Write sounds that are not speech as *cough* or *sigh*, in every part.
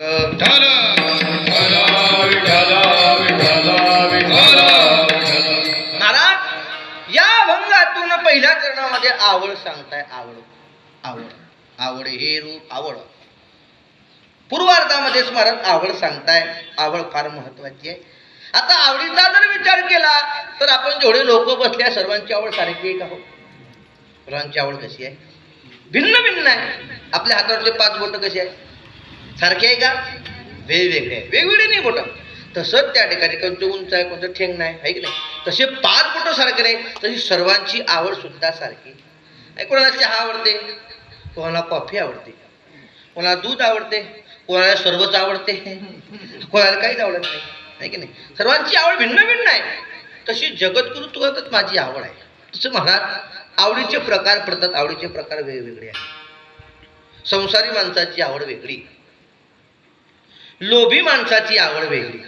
विठ्ठल या भंगातून पहिल्या चरणामध्ये आवड सांगताय आवड. आवड. आवड हे रूप आवड. पूर्वार्धामध्ये स्मरण आवड सांगताय आवड फार महत्वाची आहे. आता आवडीचा जर विचार केला तर आपण जेवढे लोक बसल्या सर्वांची आवड सारखी एक आहोत. सर्वांची आवड कशी आहे? भिन्न भिन्न आहे. आपल्या हातातले पाच बोट कशी आहे सारखे आहे का? वेगवेगळे आहे. वेगवेगळे नाही बोट तसंच त्या ठिकाणी कोणतं उंच आहे कोणतं ठेंग नाही आहे की नाही? तसे पाच बोट सारखे नाही तशी सर्वांची आवड सुद्धा सारखी. आहे कोणाला चहा आवडते? कोणाला कॉफी आवडते? कोणाला दूध आवडते? कोणाला सर्वच आवडते? कोणाला काहीच आवडत नाही आहे की नाही? सर्वांची आवड भिन्न भिन्न आहे. तशी जगद्गुरु तुझ्यातच माझी आवड आहे. तसं म्हणा आवडीचे प्रकार पडतात आवडीचे प्रकार वेगवेगळे आहेत. संसारी माणसाची आवड वेगळी. लोभी माणसाची आवड वेगळी.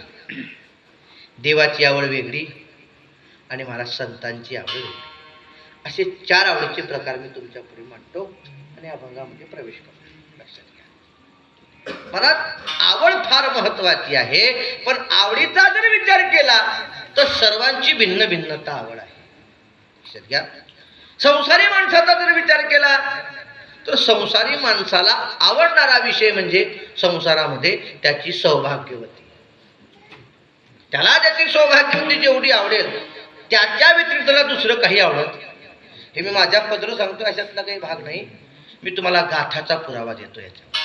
देवाची आवड वेगळी आणि मला संतांची आवड वेगळी. असे चार आवडीचे प्रकार मी तुमच्यापुढे मांडतो आणि अभंगामध्ये प्रवेश करतो. लक्षात घ्या. मला आवड फार महत्वाची आहे पण आवडीचा जर विचार केला तर सर्वांची भिन्न भिन्नता आवड आहे. लक्षात घ्या. संसारी माणसाचा जर विचार केला तर संसारी माणसाला आवडणारा विषय म्हणजे संसारामध्ये त्याची सौभाग्यवती त्याला त्याची सौभाग्यवती जेवढी आवडेल त्याच्या व्यतिरिक्त त्याला दुसरं काही आवडत हे मी माझ्या पत्र सांगतो अशातला काही भाग नाही. मी तुम्हाला गाथाचा पुरावा देतो याचा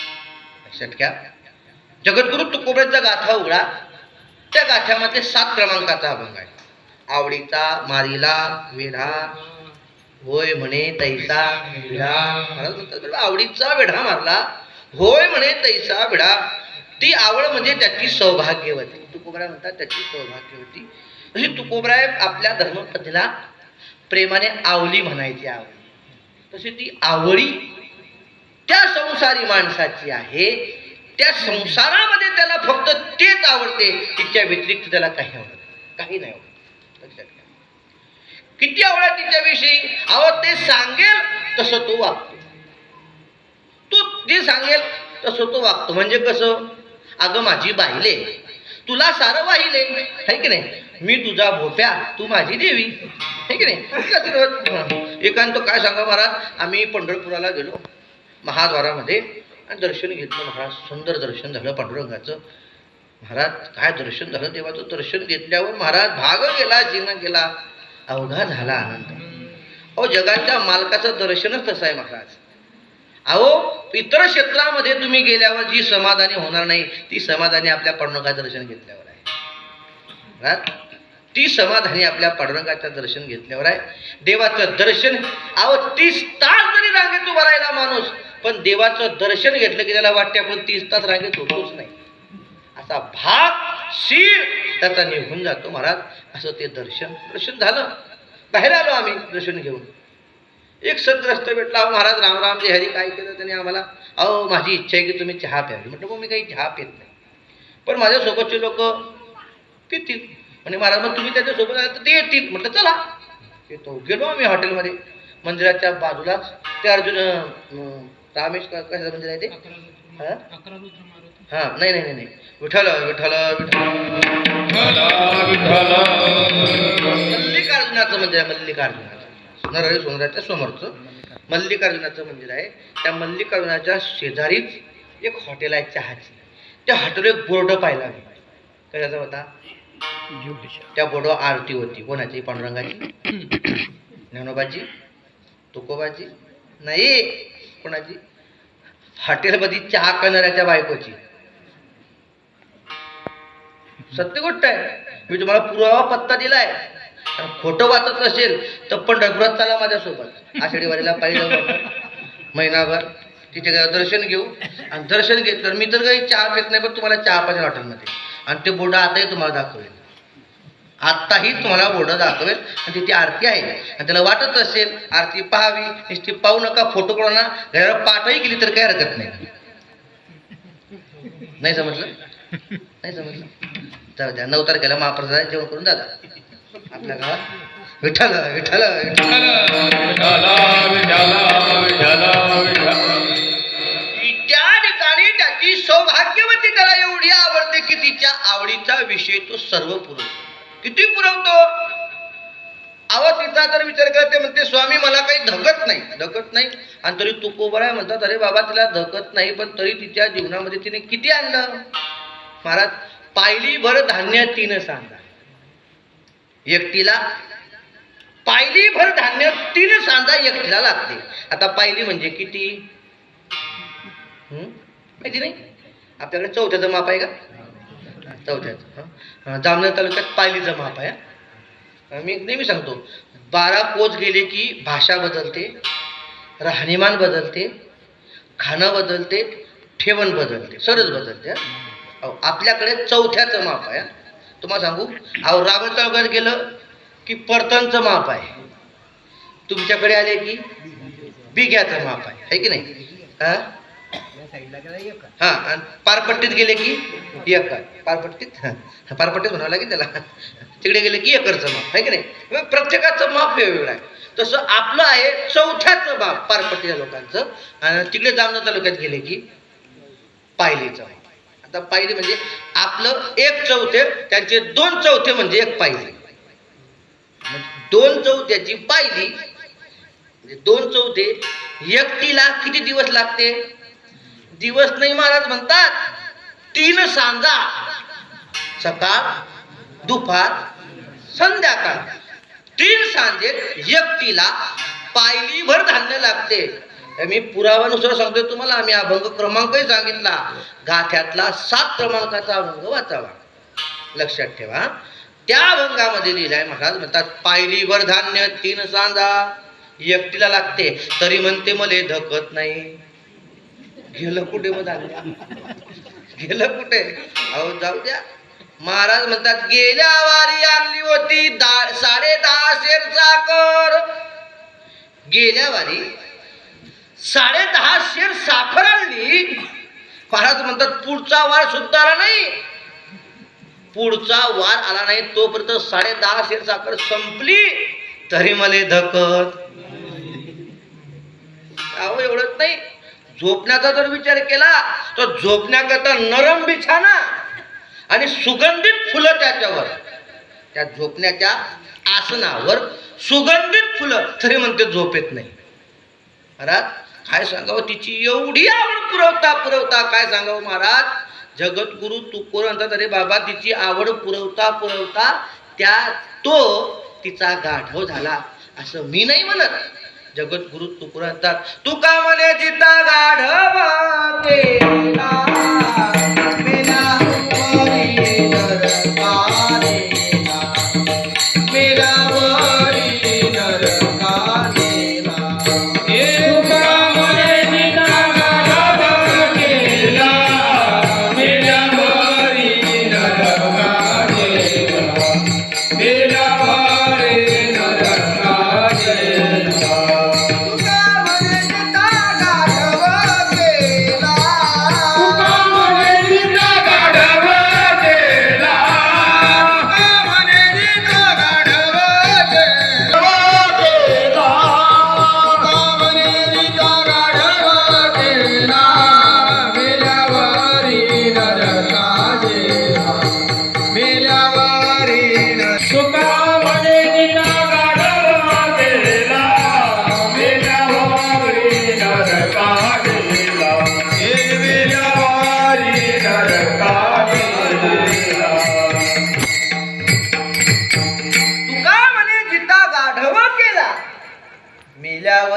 लक्षात घ्या. जगद्गुरु तुकोबऱ्याचा गाथा उघडा. त्या गाथ्यामध्ये सात क्रमांकाचा अभंग आहे. आवडीचा मारीला वेढा होय म्हणे तैसा विडा महाराज म्हणतात आवडीचा विढा मारला. होय म्हणे तैसा विडा ती आवड म्हणजे त्याची सौभाग्यवती तुकोबराय म्हणतात त्याची सौभाग्यवती अशी तुकोबराय आपल्या धर्मपत्नीला प्रेमाने आवली म्हणायची आवड. तशी ती आवडी त्या संसारी माणसाची आहे. त्या संसारामध्ये त्याला फक्त तेच आवडते. तिच्या व्यतिरिक्त त्याला काही आवडत काही नाही आवडत. लक्षात किती आवडा तिच्याविषयी? अहो ते सांगेल तसं तो वागतो. तू जे सांगेल तसं तो वागतो. म्हणजे कसं? अगं माझी बाहिले तुला सारं वाहिले है की नाही? मी तुझा भोप्या तू माझी देवी. है की नाही? एकांत काय सांगा महाराज? आम्ही पंढरपुराला गेलो. महाद्वारामध्ये आणि दर्शन घेतलं महाराज. सुंदर दर्शन झालं पांडुरंगाचं. महाराज काय दर्शन झालं? देवाचं दर्शन घेतल्यावर महाराज भाग गेला जीवन गेला. अवघा झाला आनंद. अहो जगाच्या मालकाचं दर्शनच तसं आहे महाराज. अहो इतर क्षेत्रामध्ये तुम्ही गेल्यावर जी समाधानी होणार नाही ती समाधानी आपल्या पडणुकाचं दर्शन घेतल्यावर आहे. ती समाधानी आपल्या पांडुरंगाचं दर्शन घेतल्यावर आहे. देवाचं दर्शन अहो तीस तास जरी रांगेत उभा राहिला माणूस पण देवाचं दर्शन घेतलं की त्याला वाटते आपण तीस तास रांगेत होतोच नाही. त्याचा भाग शीर त्याचा निघून जातो महाराज. असं ते दर्शन दर्शन झालं. बाहेर आलो आम्ही दर्शन घेऊन. एक संत भेटला अहो महाराज रामराम जे हरी काय केलं त्याने आम्हाला? अहो माझी इच्छा आहे की तुम्ही चहा प्यावी म्हटलं मग मी काही चहा पित नाही. पण माझ्यासोबतचे लोक पितील. म्हणजे महाराज मग तुम्ही त्याच्यासोबत आला तर ते येतील. म्हटलं चला. येतो. गेलो आम्ही हॉटेलमध्ये. मंदिराच्या बाजूलाच ते अर्जुन रामेश कशाचं मंदिर आहे ते? हा? हा नाही नाही नाही नाही. विठ्ठल विठ्ठल विठ्ठल. विठ्ठल मल्लिकार्जुनाचं मंदिर आहे मल्लिकार्जुनाचं. नरहरी सोनराच्या समोरचं मल्लिकार्जुनाचं मंदिर आहे. त्या मल्लिकार्जुनाच्या शेजारीच एक हॉटेल आहे चहाची. त्या हॉटेलवर एक बोर्ड पाहिला मी कशाचा होता? त्या बोर्डवर आरती होती. कोणाची? पांडुरंगाची? *coughs* ज्ञानोबाची? तुकोबाची? नाही कोणाची? हॉटेलमध्ये चहा करणाऱ्याच्या बायकोची. सत्य गोष्ट आहे. मी तुम्हाला पुरावा पत्ता दिलाय. आणि खोटं वाचत नसेल तर पंढरपुरात चला माझ्यासोबत. आषाढी वारीला पाहिजे महिनाभर तिथे दर्शन घेऊ. आणि दर्शन घेतलं मी तर काही चहा पित नाही पण तुम्हाला चहा पाहिजे हॉटेलमध्ये. आणि ते बोर्ड आताही तुम्हाला दाखवेल. आत्ताही तुम्हाला बोर्ड दाखवेल. आणि तिथे आरती आहे. आणि त्याला वाटत असेल आरती पाहावी नुसती पाहू नका फोटो कोणाला घराला पाठही केली तर काही हरकत नाही. नाही समजलं? नाही समजलं? जाऊ द्या नऊ तारखेला महाप्रसाद जेवण करून जाता. आपल्या गावात. विठ्ठल विठ्ठल विठ्ठल विठ्ठल विठ्ठल विठ्ठल. त्या ठिकाणी त्याची सौभाग्यवती त्याला एवढी आवडते की तिच्या आवडीचा विषय तो सर्व पुरवतो. किती पुरवतो? अहो तिचा तर विचार करते म्हणते स्वामी मला काही धकत नाही. धकत नाही? आणि तरी तुकोबराय म्हणतात अरे बाबा तिला धकत नाही पण तरी तिच्या जीवनामध्ये तिने किती आणलं? महाराज पायली भर धान्य तीन सांगा. एकटीला? पायली भर धान्य तीन सांजा एकटीला लागते. आता पायली म्हणजे किती? माहिती नाही? आपल्याकडे चौथ्याचं माप आहे का? चौथ्याचं हं? जामनेर तालुक्यात पायलीचं माप आहे. मी नेहमी सांगतो बारा कोच गेले की भाषा बदलते राहणीमान बदलते खाणं बदलते ठेवण बदलते सरच बदलते अहो, आपल्याकडे चौथ्याचं माप आहे. तुम्हाला सांगू अहो रावण तालुक्यात गेलं की परतनचं माप आहे. तुमच्याकडे आले की बिग्याचं माप आहे. है की नाही? हां? हा आणि पारपट्टीत गेले की एकर. पारपट्टीत? पारपट्टीत म्हणावं लागेल त्याला. तिकडे गेले की एकरचं माप आहे की नाही? प्रत्येकाचं माप वेगवेगळं आहे. तसं आपलं आहे चौथ्याचं माप पारपट्टीच्या लोकांचं. आणि तिकडे जामना तालुक्यात गेले की पायलीचं आहे आता पायली म्हणजे आपलं एक चौथे त्यांचे दोन चौथे म्हणजे एक पायली. दोन चौथ्याची पायली म्हणजे दोन चौथे एकटीला किती दिवस लागते? दिवस नाही महाराज म्हणतात तीन सांजा सकाळ दुपार संध्याकाळ. तीन सांजेत एकटीला पायलीभर धान्य लागते. मी पुराव्यानुसार सांगतोय तुम्हाला आम्ही अभंग क्रमांकही सांगितला. गाथ्यातला सात क्रमांकाचा अभंग वाचावा. लक्षात ठेवा. त्या अभंगामध्ये लिहिलाय महाराज म्हणतात पायलीभर धान्य तीन सांजा. एकटीला लागते तरी म्हणते मले धकत नाही. गेलं कुठे मग धान्य गेलं कुठे? अहो जाऊ द्या. महाराज म्हणतात गेल्या वारी आणली होती दा साडे दहा शेर साखर गेल्या वारी साडे दहा शेर साखर आणली. महाराज म्हणतात पुढचा वार सुद्धा आला नाही. पुढचा वार आला नाही तोपर्यंत साडे दहा शेर साखर संपली. तरी मला धकत. अहो एवढंच नाही. झोपण्याचा जर विचार केला तर झोपण्याकरता नरम बिछाना आणि सुगंधित फुलं त्याच्यावर. त्या झोपण्याच्या आसनावर सुगंधित फुलं. तरी म्हणते झोप येत नाही. महाराज काय सांगावं? तिची एवढी आवड पुरवता पुरवता. काय सांगावं महाराज? जगद्गुरु तुकोर म्हणतात अरे बाबा तिची आवड पुरवता पुरवता त्या तो तिचा गाढव झाला. असं मी नाही म्हणत. जगद्गुरु तुकोर म्हणतात तुका म्हणे जिता गाढव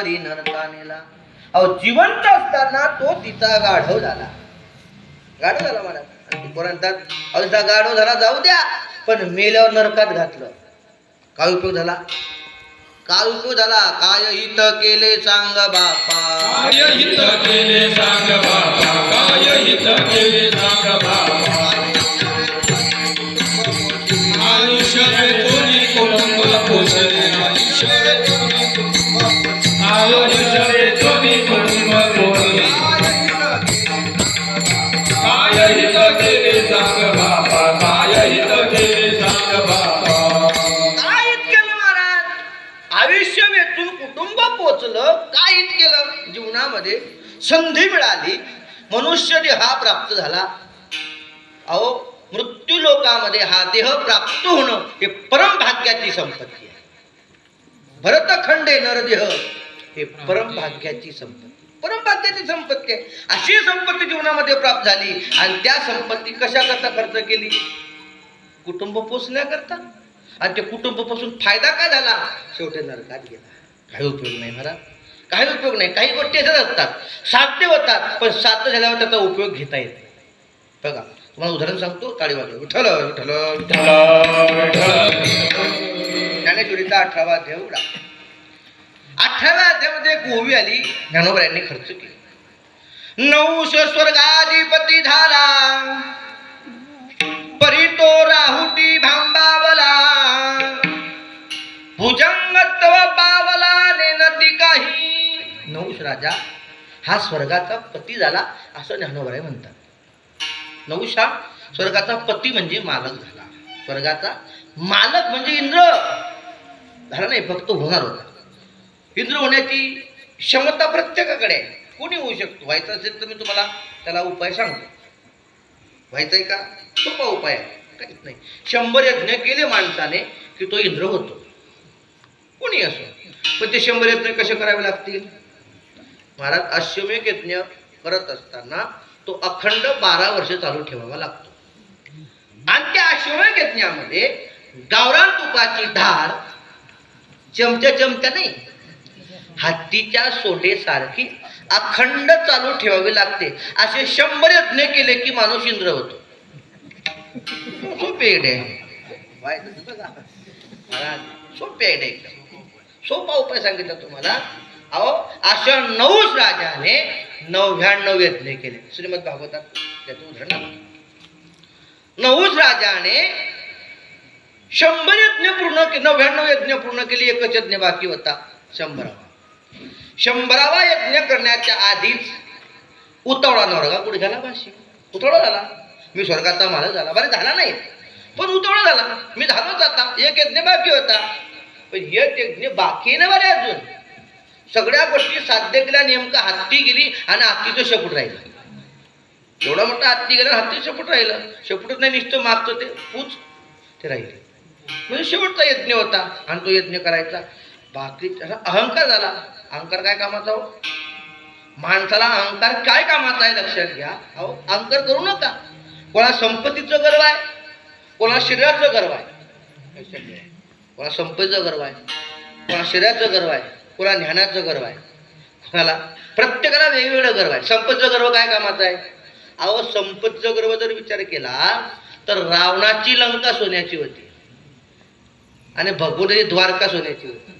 मेल्यावरी नरका नेला अहो जिवंत असताना तो तिचा गाढव झाला. गाढव झाला मला कोणतात अहो तिचा गाढव झाला जाऊ द्या. पण मेल्यावर नरकात घातलं. काय उपयोग झाला? काय उपयोग झाला? काय हित केले सांग बापा. काय हित केले सांग बापा. काय हित केले सांग बापा. वेचून काय हित केलं? जीवनामध्ये संधी मिळाली. मनुष्य देहा हा प्राप्त झाला. अहो मृत्यू लोकामध्ये हा देह प्राप्त होणं हे परमभाग्याची संपत्ती आहे. भरतखंडे नरदेह हे परमभाग्याची संपत्ती. परमभाग्याची संपत्ती आहे. अशी संपत्ती जीवनामध्ये प्राप्त झाली आणि त्या संपत्ती कशाकरता खर्च केली? कुटुंब पोचण्याकरता आणि ते कुटुंबापासून फायदा काय झाला? शेवटी नरकात गेला. काही उपयोग नाही महाराज. काही उपयोग नाही. काही गोष्टी अशाच असतात. साध्य होतात पण साध्य झाल्यावर त्याचा उपयोग घेता येत नाही. बघा तुम्हाला उदाहरण सांगतो टाळी वाजव विठ्ठल विठ्ठल विठ्ठल. ज्ञानेश्वरीचा अठरावा देव उडा अठराव्या अध्यामध्ये एक ओवी आली ज्ञानोबा यांनी खर्च केली. नऊश स्वर्गाधिपती झाला. परी तो राहुटी भांबावला. भुजंगत्व पावला. नेनती काही. नऊश राजा हा स्वर्गाचा पती झाला असं ज्ञानोबराय म्हणतात. नऊश हा स्वर्गाचा पती म्हणजे मालक झाला. स्वर्गाचा मालक म्हणजे इंद्र. झाला नाही फक्त होणार होता. इंद्र होण्याची क्षमता प्रत्येकाकडे आहे. कोणी होऊ शकतो? व्हायचं असेल तर मी तुम्हाला त्याला उपाय सांगतो. व्हायचा आहे का? सोपा उपाय आहे. काहीच नाही. शंभर यज्ञ केले माणसाने की तो इंद्र होतो. कोणी असो. पण ते शंभर यत्न कसे करावे लागतील? महाराज अश्वमेघ यज्ञ करत असताना तो अखंड बारा वर्ष चालू ठेवावा लागतो. आणि त्या अश्वमेघ यज्ञामध्ये गावरान तुपाची धार चमच्या चमच्या नाही हत्तीच्या सोडेसारखी अखंड चालू ठेवावी लागते. असे शंभर यज्ञ केले की माणूस इंद्र होतो. सोपे आहे. सोपे आहे एकदम. सोपा उपाय सांगितला तुम्हाला. अहो अशा नऊच राजाने नव्याण्णव यज्ञ केले. श्रीमद भागवतात त्याचं उदाहरण नऊच राजाने शंभर यज्ञ पूर्ण नव्याण्णव यज्ञ पूर्ण केली एकच यज्ञ बाकी होता शंभरावा. शंभरावा यज्ञ करण्याच्या आधीच उतावळा नवरा झाला भाशी उतावळा झाला. मी स्वर्गाचा मालक झाला. बरे झाला नाही. पण उतावळा झाला. मी झालोच आता. एक यज्ञ बाकी होता. पण एक यज्ञ बाकी ना बरे अजून? सगळ्या गोष्टी साध्य केल्या नेमकं हत्ती गेली आणि हत्तीचं शेपूट राहिलं. एवढा मोठा हत्ती गेला हत्ती शेपूट राहिलं. शेपूटच नाही निसतं मागचं ते पूच ते राहिले. म्हणजे शेवटचा यज्ञ होता आणि तो यज्ञ करायचा. बाकी त्याचा अहंकार झाला. अहंकार काय कामाचा हो? माणसाला अहंकार काय कामाचा आहे लक्षात घ्या. अहो अहंकार करू नका. कोणा संपत्तीचं गर्व आहे कोणा शरीराचं गर्व आहे. लक्षात घ्या. कोणा संपत्तीचं गर्व आहे? कोणा शरीराचं गर्व आहे? कोणा ज्ञानाचं गर्व आहे? कोणाला प्रत्येकाला वेगवेगळं गर्व आहे. संपत्तीचं गर्व काय कामाचं आहे? अहो संपत्तीचा गर्व जर विचार केला तर रावणाची लंका सोन्याची होती. आणि भगवंताची द्वारका सोन्याची होती.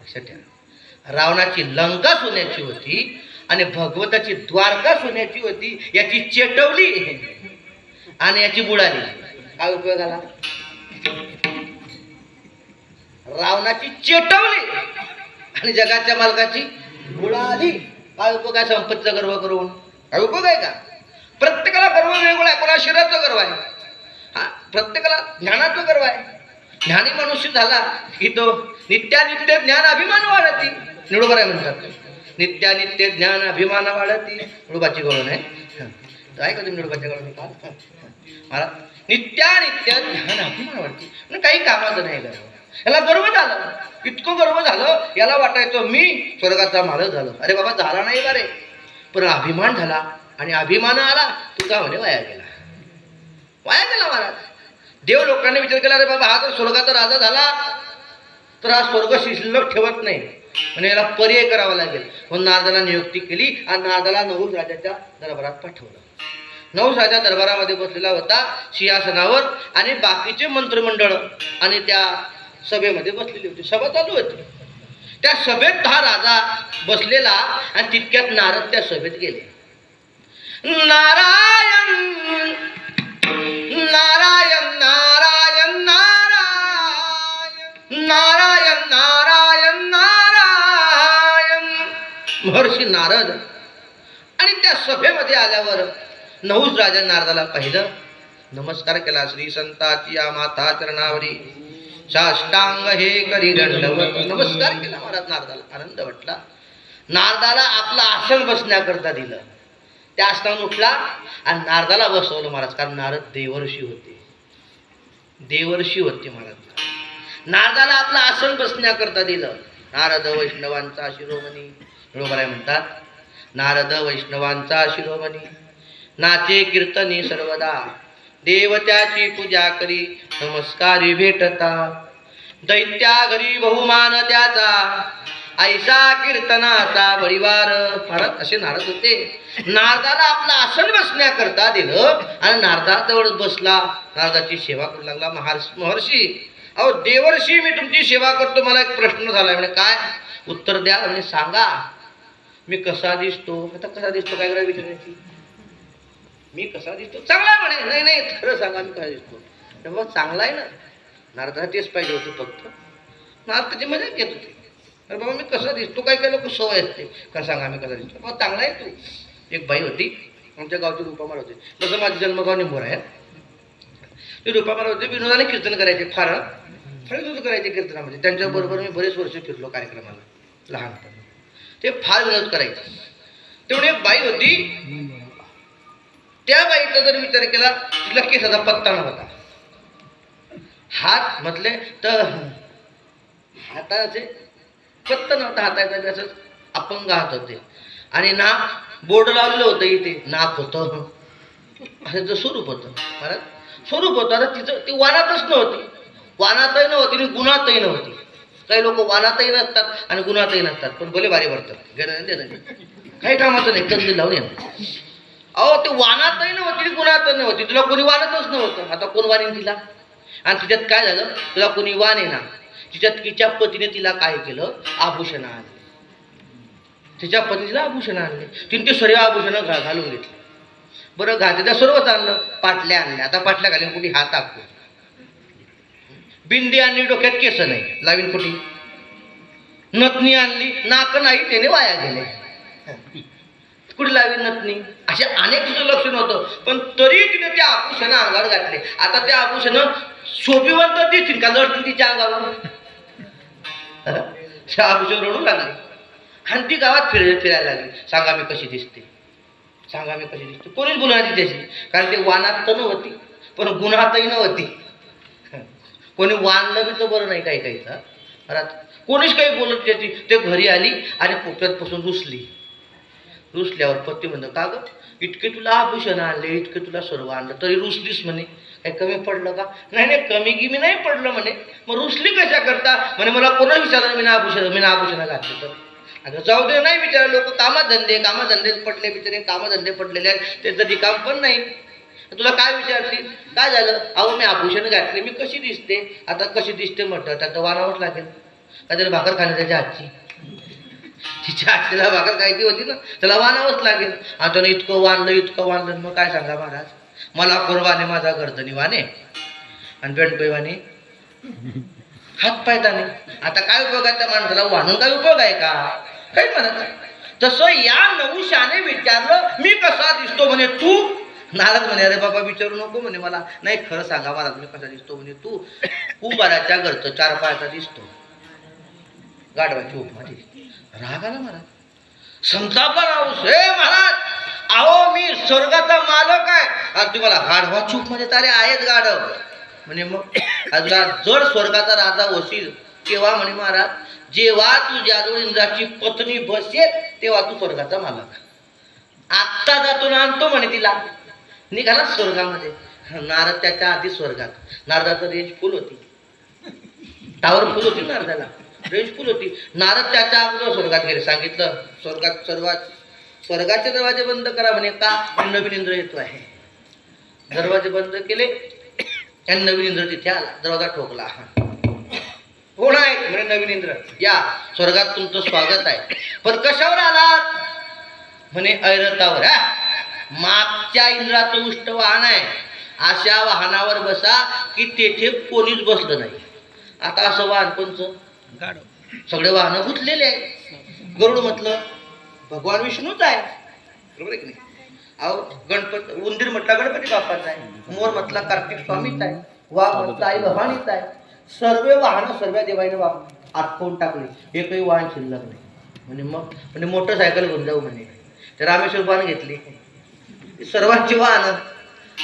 लक्षात ठेवा. रावणाची लंका सोन्याची होती आणि भगवंताची द्वारका सोन्याची होती याची चेटवली. आणि याची बुडाली. काय उपयोग आला? रावणाची चेटवली आणि जगाच्या मालकाची बुडाली काय उपयोग आहे संपत्तीचा गर्व करून? काय उपयोग आहे का? प्रत्येकाला गर्व वेगळा आहे कोणा शरीराचा गर्व आहे? हा प्रत्येकाला ज्ञानाचा गर्व आहे. ज्ञानी मनुष्य झाला की तो नित्यानित्य ज्ञान अभिमान वाढती. निडोबर आहे म्हणतात नित्यानित्य ज्ञान अभिमान वाढती. निडोबाची गवळण आहे. ऐका तुम्ही निडोबाच्या गवळण का मला नित्यानित्य ध्यान अभिमान म्हणून काही कामाचं नाही गर्व याला गर्व झालं. इतकं गर्व झालं याला वाटायचं मी स्वर्गाचा मालक झालो. अरे बाबा झाला नाही का रे? पण अभिमान झाला आणि अभिमान आला तुझा म्हणे वाया गेला. वाया गेला महाराज. देव लोकांनी विचार केला अरे बाबा हा जर स्वर्गाचा राजा झाला तर हा स्वर्ग शिल्लक ठेवत नाही. म्हणजे याला पर्याय करावा लागेल. म्हणून नारदाला नियुक्ती केली आणि नारदाला नवूस राजाच्या दरबारात पाठवलं. नवूस दरबारामध्ये बसलेला होता सिंहासनावर आणि बाकीचे मंत्रिमंडळ आणि त्या सभेमध्ये बसलेली होती. सभा चालू होती. त्या सभेत हा राजा बसलेला आणि तितक्यात नारद त्या सभेत गेले. नारायण नारायण नारायण नारायण नारायण नारायण नारायण. महर्षी नारद आणि त्या सभेमध्ये आल्यावर नऊच राजा नारदाला पाहिलं. नमस्कार केला श्री संताची या माता चरणावरी. साष्टांग हे करी दंडवत. नमस्कार केला महाराज नारदाला. आनंद वाटला. नारदाला आपलं आसन बसण्याकरता दिलं. त्या आसनावर उठला आणि नारदाला बसवलं महाराज. कारण नारद देवर्षी होते. देवर्षी होते महाराज. नारदाला आपलं आसन बसण्याकरता दिलं. नारद वैष्णवांचा शिरोमणी. बरोबर आहे म्हणतात? नारद वैष्णवांचा शिरोमणी. नाचे कीर्तनी सर्वदा. देवत्याची पूजा करी नमस्कारी भेटता. दैत्या घरी बहुमान त्याचा ऐसा कीर्तनाचा बळीवार. फारच असे नारद होते. नारदाला आपलं आसन बसण्याकरता दिलं आणि नारदाजवळ बसला. नारदाची सेवा करू लागला महार्ष महर्षी. अहो देवर्षी मी तुमची सेवा करतो मला एक प्रश्न झाला म्हणजे काय? उत्तर द्या म्हणजे सांगा. मी कसा दिसतो? आता कसा दिसतो? काय करा विचारायची? मी कसा दिसतो? चांगला आहे म्हणे. नाही नाही खरं सांगा मी काय दिसतो? तर चांगला आहे ना. नारदा तेच पाहिजे होतं फक्त. नारद मजा घेत होते. अरे बाबा मी कसा दिसतो? काय काय लोक सवय असते. का सांगा मी कसा दिसतो? बाबा चांगला आहे तू. एक बाई होती. आमच्या गावची रूपामार होते. जसं माझं जन्मगाव निंबोर आहे. ते रूपामार होते. विनोदाने कीर्तन करायचे फार. फार विनोद करायचे कीर्तनामध्ये. त्यांच्याबरोबर मी बरेच वर्ष फिरलो कार्यक्रमाला. लहानपणी. ते फार विनोद करायचे. तेवढी एक बाई होती. त्या बाईचा जर विचार केला तिला केसाचा पत्ता नव्हता. हात म्हटले तर हाताचे पत्ता नव्हता हाताचा असं अपंग हात होते. आणि नाक बोर्ड लावलेलं होतं इथे नाक होतं. असं तिचं स्वरूप होतं. परत स्वरूप होतं. आता तिचं ती वानातच नव्हती. वानातही नव्हती आणि गुणातही नव्हती. काही लोक वानातही नसतात आणि गुणातही नसतात. पण भले भारी भरतात घेणं नाही देणं. काही कामाचं नाही. कंदी लावून येणं. अहो ते वानातही नव्हती आणि नव्हती तुला कोणी वानतच नव्हतं. आता कोण वाणी तिला? आणि तिच्यात काय झालं? तुला कोणी वाण आहे ना? तिच्यात तिच्या पतीने तिला काय केलं? आभूषण आणले. तिच्या पतीला आभूषण आणले. तिने ते सर्व आभूषणं घा घालून घेतली. बरं घालते त्या सर्वच आणलं. पाटल्या आणल्या. आता पाटल्या घालून कुठे हात टाकतो बिंदी आणली डोक्यात केस नाही. लावीन कुठे? नथनी आणली. नाक नाही त्याने वाया गेले. कुठे लावीन नथनी? असे अनेक तिचं लक्षण होतं. पण तरी तिने त्या आभूषणं अंगावर घातले. आता त्या आभूषणं शोभिवंत दिसतील का? लढतील तिच्या अंगावर. त्या आभूषण रडू लागले. आणि ती गावात फिर फिरायला लागली. सांगा मी कशी दिसते? सांगा मी कशी दिसते? कोणीच गुन्हा त्याची कारण ते वानात तर नव्हती. पण गुन्हातही नव्हती. कोणी वानलं बी तर बरं नाही काही काहीचा तर. कोणीच काही बोलत त्याची. ते घरी आली आणि पोपऱ्यात पासून रुसली. रुसल्यावर पती म्हणतो का गं? इतके तुला आभूषण आणले इतके तुला सर्व आणलं तरी रुसलीस म्हणे. काही कमी पडलं का? नाही नाही कमी गिमी नाही पडलं म्हणे. मग रुसली कशा करता? म्हणे मला कोणा विचारलं मी ना आभूषण मी ना आभूषणं घातलं तर? आता जाऊ दे नाही विचारलं लोक कामाधंदे कामधंदे पडले बिचारे कामाधंदे पडलेले आहेत त्याचं काम पण नाही. तुला काय विचारतील काय झालं? अहो मी आभूषण घातली मी कशी दिसते? आता कशी दिसते म्हटलं तर वारावंच लागेल. काहीतरी भाकर खाणे त्याच्या तिच्या हातला भाकर ती होती ना त्याला वानावंच लागेल. आता इतकं वानलं इतकं वानलं मग काय सांगा महाराज? मला कोरवाने माझा गर्दनी वाने. आणि बेंडपै वाने. हात पायदाने. आता काय उपयोग आहे त्या माणसाला? वाणून काय उपयोग आहे का? काय म्हणत तसं या नवशाने विचारलं मी कसा दिसतो म्हणे तू? नारद म्हणे अरे बाबा विचारू नको म्हणे मला. नाही खरं सांगा महाराज मी कसा दिसतो म्हणे तू? कुंभाराच्या घरचं चार पायाचा दिसतो. गाढवाची उपमा दिसते राग आला महाराज संतापला राहूस हे महाराज! अहो मी स्वर्गाचा मालक आहे. आणि तुम्हाला गाढवा चूप म्हणजे तारे आहेत गाढव म्हणे मग तुला जड स्वर्गाचा राजा होशील तेव्हा म्हणे महाराज जेव्हा तुझ्याजवळ इंद्राची पत्नी बसेल तेव्हा तू स्वर्गाचा मालक आत्ता जातो ना आणतो म्हणे तिला. निघाला स्वर्गामध्ये. नारद त्याच्या आधी स्वर्गात. नारदाचं रेंज फुल होती. टावर फुल होती नारदाला. रेंज होती. नारद त्याच्या अगोदर स्वर्गात गेले. सांगितलं स्वर्गात सर्वात स्वर्गाचे दरवाजे बंद करा म्हणे. का? नवीन इंद्र येतो आहे. दरवाजे बंद केले आणि नवीन इंद्र तिथे आला. दरवाजा ठोकला. कोण आहे म्हणे नवीन इंद्र. या स्वर्गात तुमचं स्वागत आहे. पण कशावर आलात? म्हणे ऐरतावर. हा? मागच्या इंद्राचं उष्ट वाहन आहे. अशा वाहनावर बसा की तेथे कोणीच बसलं नाही. आता असं वाहन कोणचं? सगळे वाहनं गुंतलेले आहे गरुड म्हटलं भगवान विष्णूच आहे. बरोबर आहे की नाही? अहो गणपत उंदीर म्हटला गणपती बाप्पाचा आहे. मोर म्हटला कार्तिक स्वामीच आहे. वाघ म्हटला आई भवानीच आहे. सर्व वाहनं सर्व देवाने वा आटकवून टाकली? एकही वाहन शिल्लक नाही. म्हणजे मग? म्हणजे मोटरसायकल घेऊन जाऊ. म्हणे तर रामेश्वर वाहन घेतली. सर्वांची वाहनं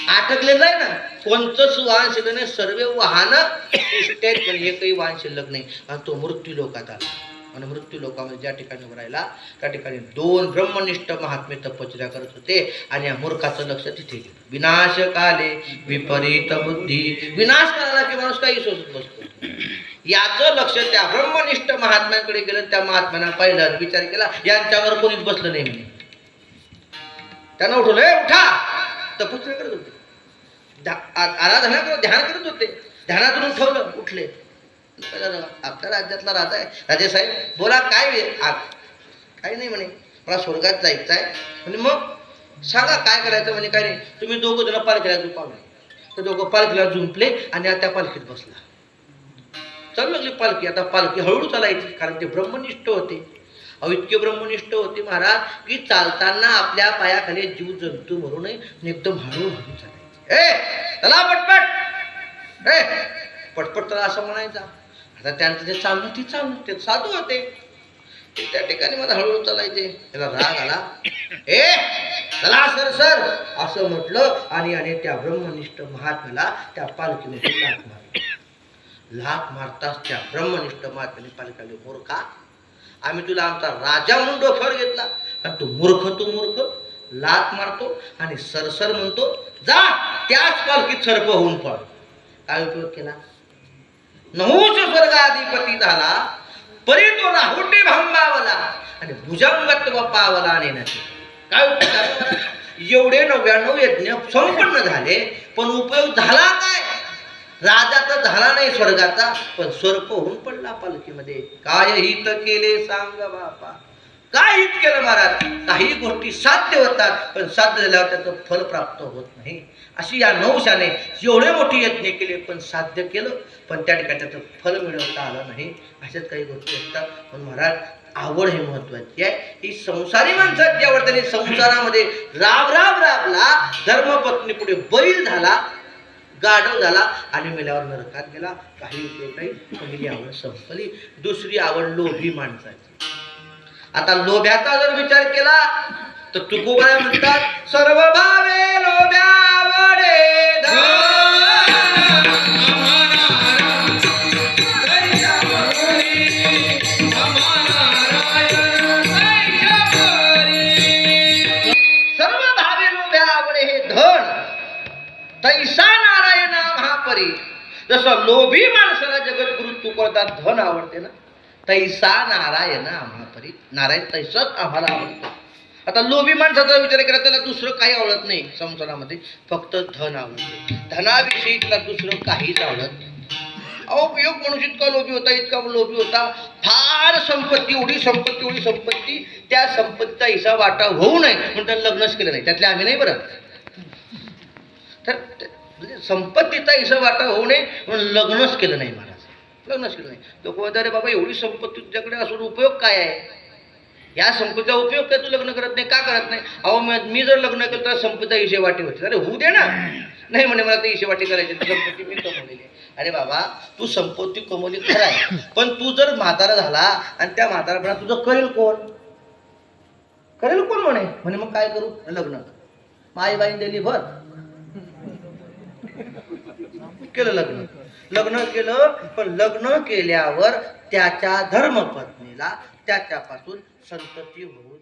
आटकलेलं आहे ना. कोणतंच वाहन शिल्लक नाही सर्व वाहन हे म्हणजे एकही वाहन शिल्लक नाही. आणि तो मृत्यू लोकात आला आणि मृत्यू लोकामध्ये ज्या ठिकाणी राहिला त्या ठिकाणी दोन ब्रह्मनिष्ठ महात्मे तपश्चर्या करत होते आणि या मूर्खाचं लक्ष तिथे गेलं. विनाश काले विपरीत बुद्धी. विनाश करायला की माणूस काही सोसत बसतो. याचं लक्ष त्या ब्रह्मनिष्ठ महात्म्यांकडे गेलं. त्या महात्म्यांना पाहिलं विचार केला यांच्यावर कोणीच बसलं नाही म्हणे. त्यांना उठवलं उठा. तपश्चर्या करत होते. ध्या- आ- आराधना करत ध्यान करत होते. ध्यानातून उठवलं उठले. आपल्या राज्यातला राजा आहे. राजे साहेब बोला काय आग काही नाही म्हणे. मला स्वर्गात जायचं आहे म्हणजे मग सांगा काय करायचं म्हणे काय नाही. तुम्ही दोघं जण पालखीला झुपावले. तर दोघं पालखीला झुंपले आणि आता त्या पालखीत बसला. चालू लागली पालखी. आता पालखी हळूहळू चालायची कारण ते ब्रह्मनिष्ठ होते. अहो इतके ब्रह्मनिष्ठ होते महाराज की चालताना आपल्या पायाखाली जीव जंतू म्हणून नये आणि एकदम हळूहळू चालायचे. ए चला पटपट. ए पटपट चला असं म्हणायचा. आता त्यांचं ते चालणं ते चालणं ते साधू होते. त्या ठिकाणी मला हळूहळू चालायचे. त्याला राग आला. ए चला सर सर. असं म्हटलं आणि आणि त्या ब्रह्मनिष्ठ महात्म्याला त्या पालखीमध्ये लाख मारली. लाथ मारताच त्या ब्रह्मनिष्ठ महात्म्याने पालखीला मूर्खा आम्ही तुला आमचा राजा म्हणून डोक्यावर घेतला. आणि तू मूर्ख तू मूर्ख. लात मारतो आणि सरसर म्हणतो जा त्याच पालखीत सर्प होऊन पड. काय उपयोग केला? नहुष स्वर्गाधिपती झाला परी तो राहुटी भांबावला आणि भुजंगत्व पावला नेण्याचे काय उपयोग एवढे नव्याण्णव यज्ञ संपन्न झाले पण उपयोग झाला काय? राजा तर झाला नाही स्वर्गाचा पण स्वर्ग होऊन पडला पालखीमध्ये. काय हित केले सांग बापा. काय हित केलं महाराज? काही गोष्टी साध्य होतात पण साध्य झाल्यावर त्याचं फल प्राप्त होत नाही. अशी या नवशाने एवढे मोठी यज्ञ केले पण साध्य केलं पण त्या ठिकाणी त्याचं फल मिळवता आलं नाही. अशाच काही गोष्टी असतात. पण महाराज आवड हे महत्वाची आहे. ही संसारी माणसाची आवड त्यांनी संसारामध्ये राब राब राबला. धर्मपत्नी पुढे बैल झाला. गाढव झाला आणि मेल्यावर नरकात गेला. काही उपयोग नाही. पहिली आवड संपली. दुसरी आवड लोभी माणसाची. आता लोभ्याचा जर विचार केला तर तुकोबाया म्हणतात सर्व भावे लोभ्या जसं लोभी माणसाला जगद्गुरु तुकडतात धन आवडते ना? तैसा नारायण आम्हाला परी. नारायण तैसाच आम्हाला आवडतो. आता लोभी माणसाचा विचार केला त्याला दुसरं काही आवडत नाही संसारामध्ये. फक्त धन आवडते. धनाविषयी त्याला दुसरं काहीच आवडत नाही. अहो योग इतका लोभी होता इतका लोभी होता. फार संपत्ती एवढी संपत्ती एवढी संपत्ती. त्या संपत्तीचा हिसा वाटा होऊ नये म्हणून त्यानं लग्नच केलं नाही. त्यातले आम्ही नाही बरं. तर म्हणजे संपत्तीचा हिसा वाटा होऊ नये म्हणून लग्नच केलं नाही महाराज. लग्नच केलं नाही. लोक म्हणतात अरे बाबा एवढी संपत्ती तुझ्याकडे असून उपयोग काय आहे? या संपत्तीचा उपयोग काय? तू लग्न करत नाही का करत नाही? अहो मी जर लग्न केलं तर संपत्तीचा हिशे वाटी होते अरे होऊ दे ना. नाही म्हणे मला ते हिशे वाटी करायची संपत्ती मी कमवलेली अरे बाबा तू संपत्ती कमवली खरं आहे. पण तू जर म्हातारा झाला आणि त्या म्हातारापणा तुझं करेल कोण? करेल कोण म्हणे? म्हणे मग काय करू? लग्न. माई बाईन दिली भर. केलं लग्न. लग्न केलं पण लग्न केल्यावर त्याच्या धर्मपत्नीला त्याच्यापासून संतती होऊ